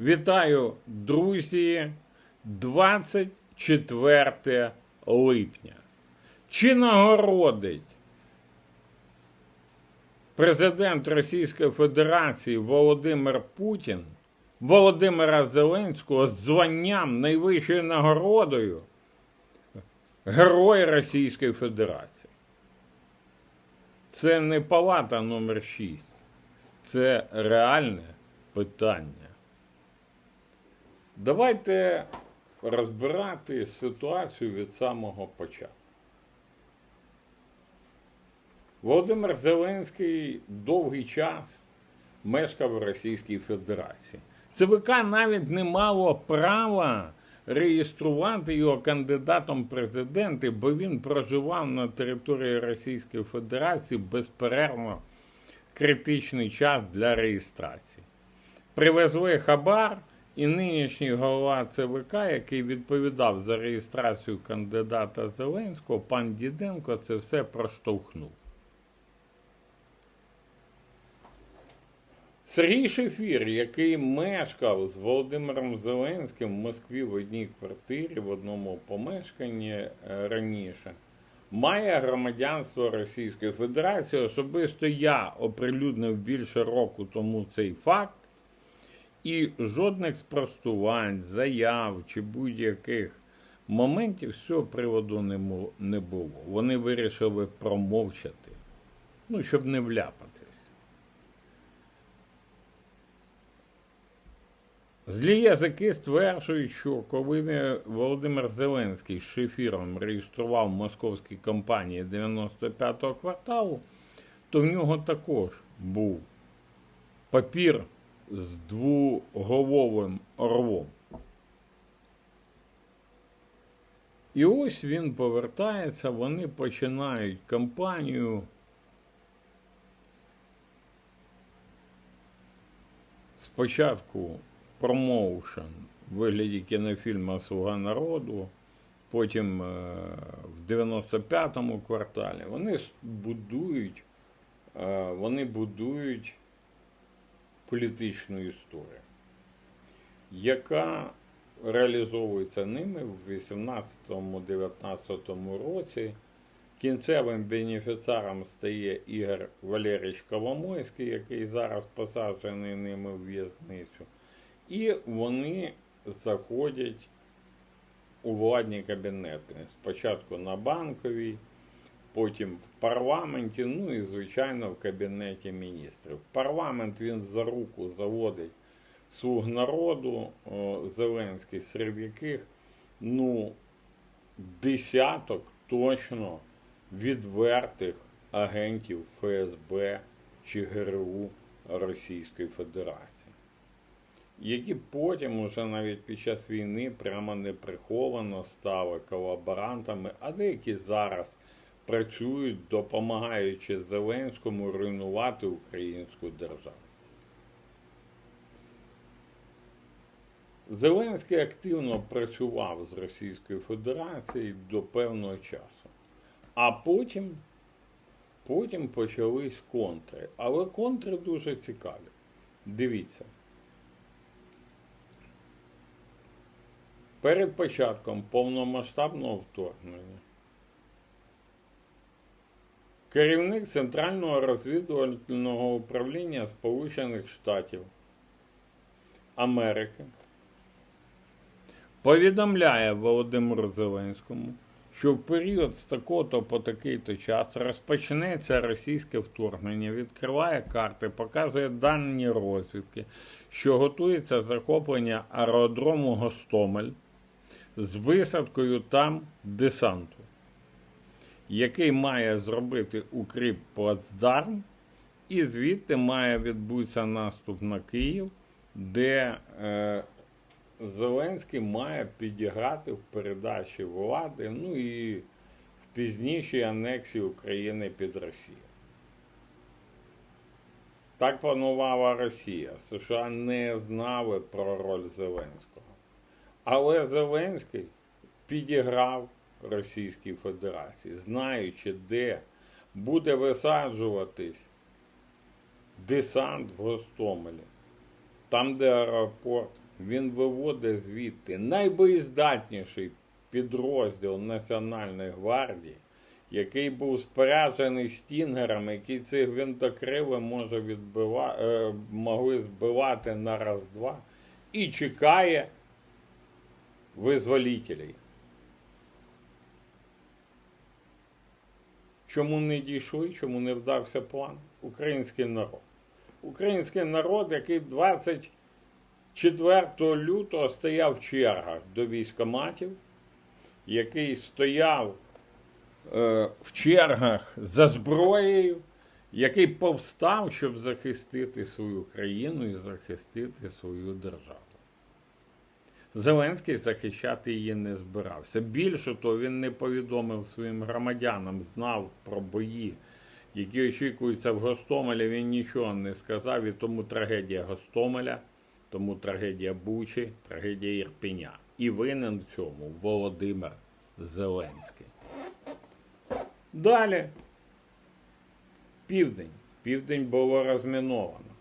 Вітаю, друзі! 24 липня. Чи нагородить президент Російської Федерації Володимир Путін Володимира Зеленського званням найвищою нагородою Герой Російської Федерації? Це не палата номер 6, це реальне питання. Давайте розбирати ситуацію від самого початку. Володимир Зеленський довгий час мешкав в Російській Федерації. ЦВК навіть не мало права реєструвати його кандидатом президенти, бо він проживав на території Російської Федерації безперервно критичний час для реєстрації. Привезли хабар, і нинішній голова ЦВК, який відповідав за реєстрацію кандидата Зеленського, пан Діденко, це все проштовхнув. Сергій Шефір, який мешкав з Володимиром Зеленським в Москві в одній квартирі, в одному помешканні е, раніше, має громадянство Російської Федерації. Особисто я оприлюднив більше року тому цей факт. І жодних спростувань, заяв чи будь-яких моментів з цього приводу не було. Вони вирішили промовчати, ну, щоб не вляпатись. Злі язики стверджують, що коли Володимир Зеленський з Шефіром реєстрував московські компанії 95-го кварталу, то в нього також був папір з двуголовим орлом. І ось він повертається, вони починають кампанію. Спочатку промоушен в вигляді кінофільму Слуга народу, потім е, в 95-му кварталі. Вони будують, е, вони будують політичну історію, яка реалізовується ними в 18-19 році. Кінцевим бенефіціаром стає Ігор Валерійович Коломойський, який зараз посаджений ними в в'язницю. І вони заходять у владні кабінети. Спочатку на банковій, потім в парламенті, ну і, звичайно, в кабінеті міністрів. Парламент він за руку заводить слуг народу Зеленський, серед яких ну, десяток точно відвертих агентів ФСБ чи ГРУ Російської Федерації, які потім уже навіть під час війни прямо неприховано стали колаборантами, а деякі зараз працюють, допомагаючи Зеленському руйнувати українську державу. Зеленський активно працював з Російською Федерацією до певного часу. А потім, потім почались контри. Але контри дуже цікаві. Дивіться. Перед початком повномасштабного вторгнення керівник Центрального розвідувального управління Сполучених Штатів Америки повідомляє Володимиру Зеленському, що в період з такого-то по такий-то час розпочнеться російське вторгнення, відкриває карти, показує дані розвідки, що готується захоплення аеродрому Гостомель з висадкою там десанту, який має зробити укріп плацдарм, і звідти має відбутися наступ на Київ, де е, Зеленський має підіграти в передачі влади, ну і в пізнішій анексії України під Росію. Так планувала Росія. США не знали про роль Зеленського. Але Зеленський підіграв Російській Федерації, знаючи, де буде висаджуватись десант в Гостомелі, там, де аеропорт він виводить звідти найбоєздатніший підрозділ Національної гвардії, який був споряджений стінгерами, який ці гвинтокрили може відбива... е, могли збивати на раз-два, і чекає визволителей. Чому не дійшли, чому не вдався план? Український народ. Український народ, який 24 лютого стояв в чергах до військоматів, який стояв е, в чергах за зброєю, який повстав, щоб захистити свою країну і захистити свою державу. Зеленський захищати її не збирався. Більше того, він не повідомив своїм громадянам, знав про бої, які очікуються в Гостомелі. Він нічого не сказав, і тому трагедія Гостомеля, тому трагедія Бучі, трагедія Ірпеня. І винен в цьому Володимир Зеленський. Далі. Південь. Південь було розміновано.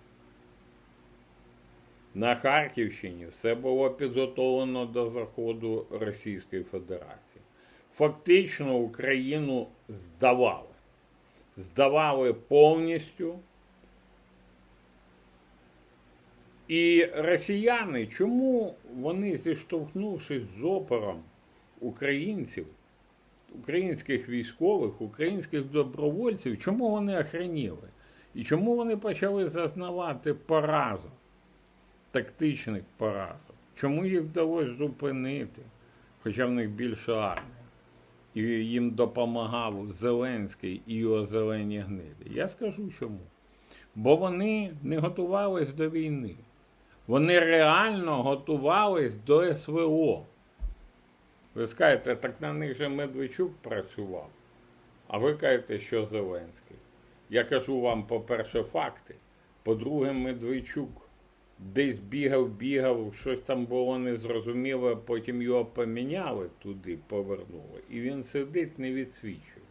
На Харківщині все було підготовлено до заходу Російської Федерації. Фактично Україну здавали. Здавали повністю. І росіяни, чому вони, зіштовхнувшись з опором українців, українських військових, українських добровольців, чому вони охреніли? І чому вони почали зазнавати поразок? Тактичних поразок. Чому їх вдалося зупинити? Хоча в них більша армія. І їм допомагав Зеленський і його зелені гниди. Я скажу чому. Бо вони не готувались до війни. Вони реально готувались до СВО. Ви скажете, так на них же Медведчук працював. А ви кажете, що Зеленський. Я кажу вам, по-перше, факти. По-друге, Медведчук десь бігав, бігав, щось там було незрозуміле, потім його поміняли туди, повернули. І він сидить, не відсвічує.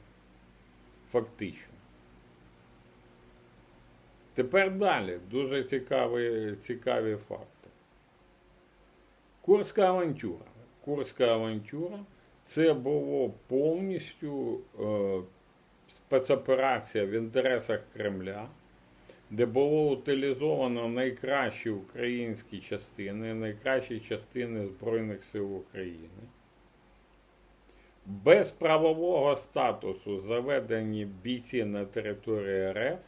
Фактично. Тепер далі дуже цікаві, цікаві факти. Курська авантюра. Курська авантюра це було повністю е, спецоперація в інтересах Кремля де було утилізовано найкращі українські частини, найкращі частини Збройних сил України. Без правового статусу заведені бійці на території РФ,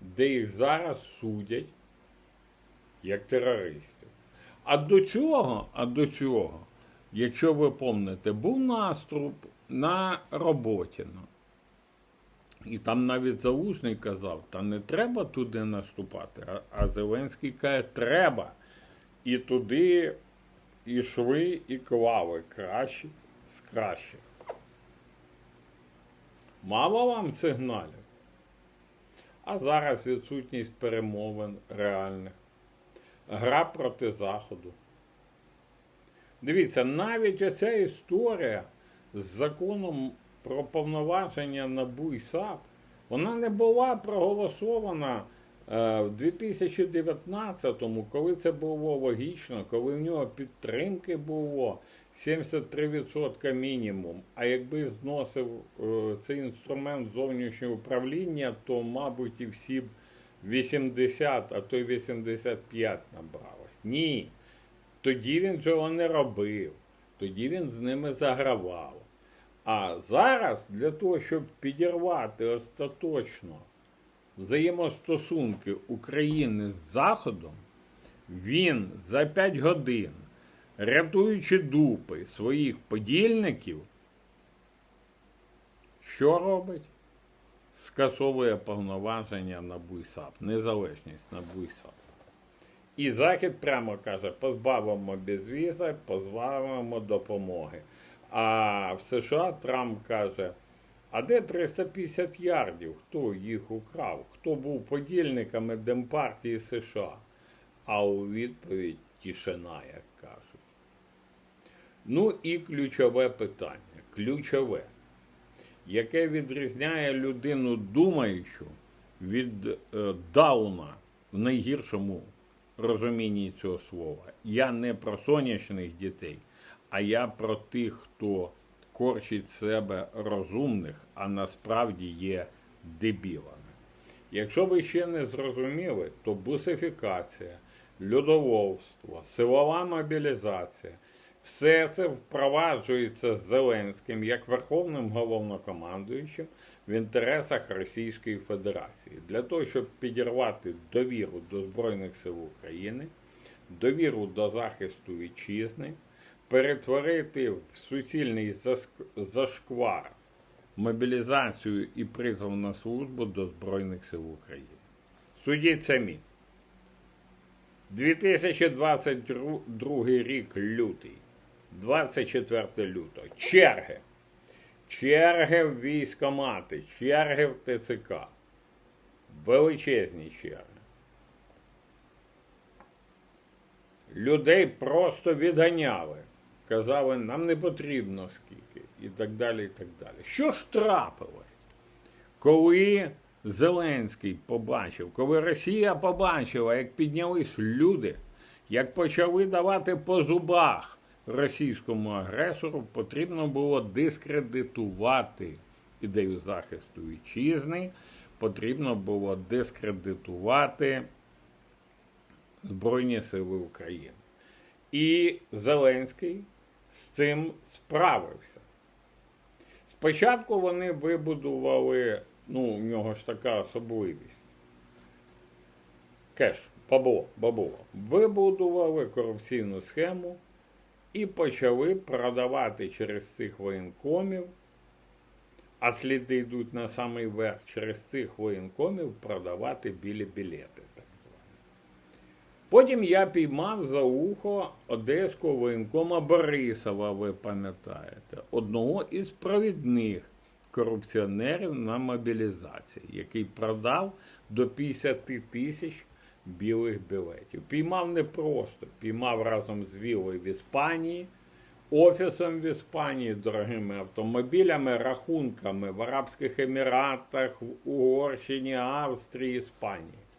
де їх зараз судять як терористів. А до цього, а до цього, якщо ви пам'ятаєте, був наступ на Роботіно. І там навіть Залужний казав, та не треба туди наступати. А, а Зеленський каже, треба. І туди йшли і клали кращі з кращих. Мало вам сигналів. А зараз відсутність перемовин реальних. Гра проти Заходу. Дивіться, навіть оця історія з законом про повноваження НАБУ і САП, вона не була проголосована е, в 2019-му, коли це було логічно, коли в нього підтримки було 73% мінімум. А якби зносив е, цей інструмент зовнішнього управління, то, мабуть, і всі б 80, а то й 85 набралось. Ні. Тоді він цього не робив. Тоді він з ними загравав. А зараз для того, щоб підірвати остаточно взаємостосунки України з Заходом, він за 5 годин, рятуючи дупи своїх подільників, що робить? Скасовує повноваження на БУЙСАП, незалежність на БУЙСАП. І Захід прямо каже: позбавимо безвіза, позбавимо допомоги. А в США Трамп каже: а де 350 ярдів? Хто їх украв? Хто був подільниками Демпартії США? А у відповідь тишина, як кажуть. Ну і ключове питання. Ключове, яке відрізняє людину думаючу від е, Дауна в найгіршому розумінні цього слова. Я не про сонячних дітей, а я про тих, хто корчить себе розумних, а насправді є дебілами. Якщо ви ще не зрозуміли, то бусифікація, людовольство, силова мобілізація все це впроваджується Зеленським як верховним головнокомандуючим в інтересах Російської Федерації для того, щоб підірвати довіру до Збройних сил України, довіру до захисту вітчизни, перетворити в суцільний зашквар мобілізацію і призов на службу до Збройних сил України. Судіть самі. 2022 рік лютий, 24 лютого. Черги. Черги в військомати, черги в ТЦК. Величезні черги. Людей просто відганяли. Казали, нам не потрібно скільки, і так далі, і так далі. Що ж трапилось? Коли Зеленський побачив, коли Росія побачила, як піднялись люди, як почали давати по зубах російському агресору, потрібно було дискредитувати ідею захисту вітчизни, потрібно було дискредитувати Збройні Сили України. І Зеленський з цим справився. Спочатку вони вибудували, ну, у нього ж така особливість. Кеш, бабло, бабло. Вибудували корупційну схему і почали продавати через цих воєнкомів, а сліди йдуть на самий верх, через цих воєнкомів продавати білі білети. Потім я піймав за ухо одеського воєнкома Борисова, ви пам'ятаєте, одного із провідних корупціонерів на мобілізації, який продав до 50 тисяч білих білетів. Піймав не просто, піймав разом з вілою в Іспанії, офісом в Іспанії, дорогими автомобілями, рахунками в Арабських Еміратах, в Угорщині, Австрії, Іспанії.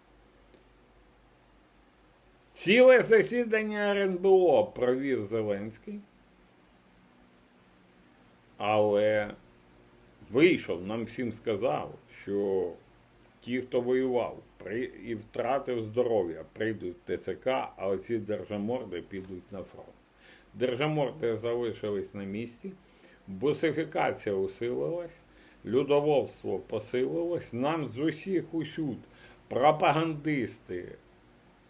Ціле засідання РНБО провів Зеленський, але вийшов, нам всім сказав, що ті, хто воював і втратив здоров'я, прийдуть в ТЦК, а оці держаморди підуть на фронт. Держаморди залишились на місці, бусифікація усилилась, людовольство посилилось, нам з усіх усюд пропагандисти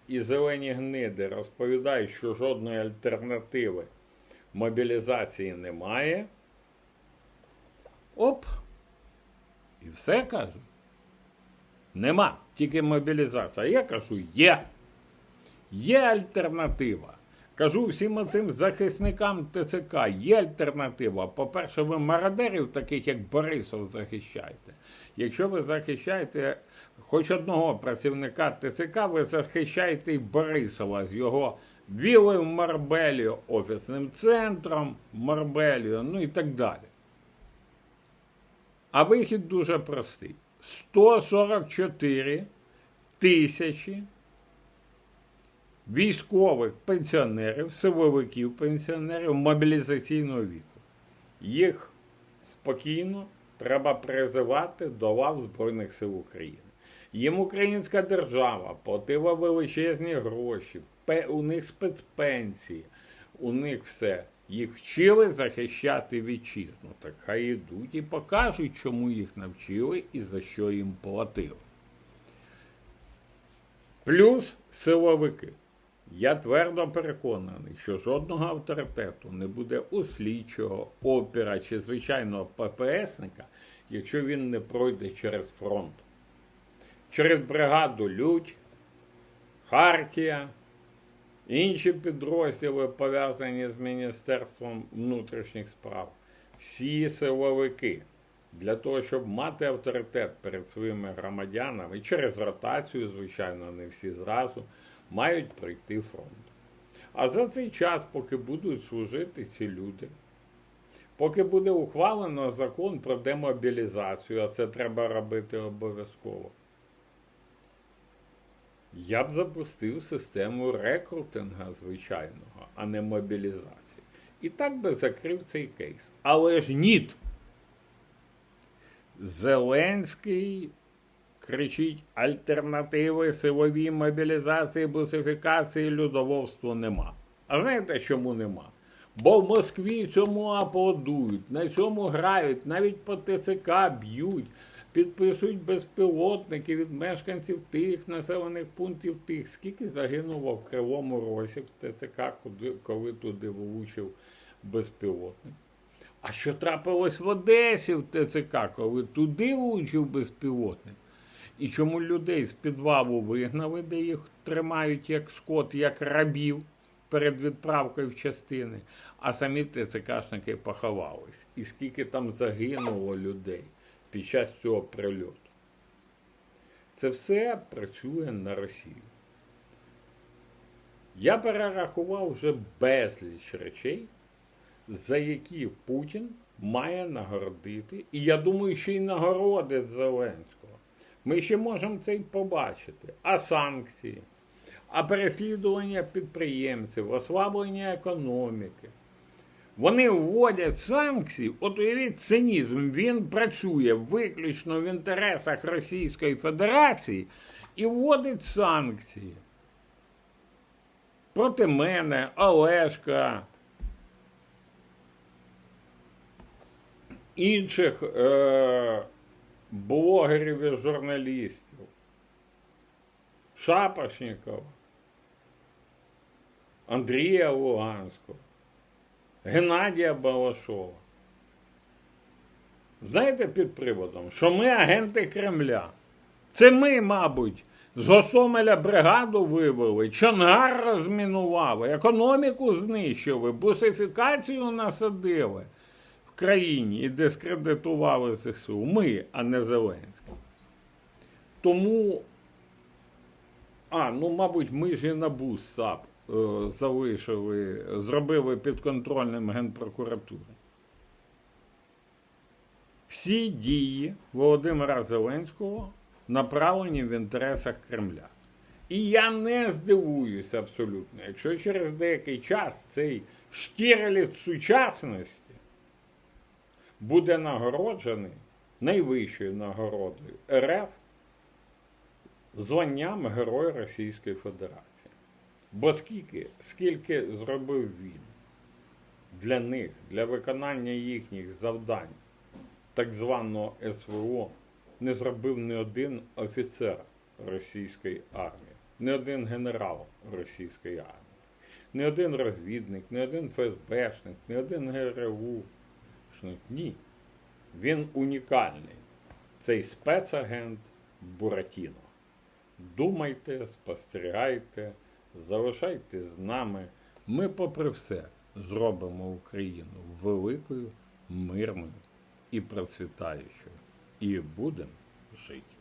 і зелені гниди розповідають, що жодної альтернативи мобілізації немає. Оп! І все кажу. Нема, тільки мобілізація. А я кажу, є. Є альтернатива. Кажу всім оцим захисникам ТЦК, є альтернатива. По-перше, ви мародерів, таких як Борисов, захищаєте. Якщо ви захищаєте хоч одного працівника ТЦК, ви захищаєте і Борисова з його вілою в Марбелію, офісним центром Марбелію, ну і так далі. А вихід дуже простий: 144 тисячі військових пенсіонерів, силовиків пенсіонерів мобілізаційного віку. Їх спокійно треба призивати до лав Збройних сил України. Їм українська держава платила величезні гроші, у них спецпенсії, у них все. Їх вчили захищати вітчизну. Так хай ідуть і покажуть, чому їх навчили і за що їм платили. Плюс силовики. Я твердо переконаний, що жодного авторитету не буде у слідчого, опера чи звичайного ППСника, якщо він не пройде через фронт. Через бригаду Людь, Хартія, інші підрозділи, пов'язані з Міністерством внутрішніх справ, всі силовики для того, щоб мати авторитет перед своїми громадянами, через ротацію, звичайно, не всі зразу, мають пройти фронт. А за цей час, поки будуть служити ці люди, поки буде ухвалено закон про демобілізацію, а це треба робити обов'язково. Я б запустив систему рекрутинга звичайного, а не мобілізації. І так би закрив цей кейс. Але ж ніт. Зеленський кричить: альтернативи силовій мобілізації, бусифікації, людовольству нема. А знаєте, чому нема? Бо в Москві цьому аплодують, на цьому грають, навіть по ТЦК б'ють, підписують безпілотники від мешканців тих населених пунктів тих. Скільки загинуло в Кривому Розі в ТЦК, коли туди влучив безпілотник? А що трапилось в Одесі в ТЦК, коли туди влучив безпілотник? І чому людей з підвалу вигнали, де їх тримають як скот, як рабів перед відправкою в частини, а самі ТЦКшники поховались. І скільки там загинуло людей під час цього прильоту. Це все працює на Росію. Я перерахував вже безліч речей, за які Путін має нагородити, і я думаю, що й нагородить Зеленського. Ми ще можемо це й побачити. А санкції, а переслідування підприємців, ослаблення економіки. Вони вводять санкції, от уявіть цинізм, він працює виключно в інтересах Російської Федерації і вводить санкції. Проти мене, Олешка, інших е- блогерів і журналістів, Шапошнікова, Андрія Луганського, Геннадія Балашова. Знаєте, під приводом, що ми агенти Кремля. Це ми, мабуть, з Госомеля бригаду вивели, Чонгар розмінували, економіку знищили, бусифікацію насадили країні і дискредитували ЗСУ. Ми, а не Зеленський. Тому, а, ну, мабуть, ми ж і НАБУ САП е, залишили, зробили підконтрольним Генпрокуратури. Всі дії Володимира Зеленського направлені в інтересах Кремля. І я не здивуюся абсолютно, якщо через деякий час цей штірліт сучасності буде нагороджений найвищою нагородою РФ званням Героя Російської Федерації. Бо скільки, скільки зробив він для них, для виконання їхніх завдань так званого СВО не зробив ні один офіцер російської армії, ні один генерал російської армії, ні один розвідник, ні один ФСБшник, ні один ГРУ. Ні. Він унікальний. Цей спецагент Буратіно. Думайте, спостерігайте, залишайте з нами. Ми, попри все, зробимо Україну великою, мирною і процвітаючою. І будемо жити.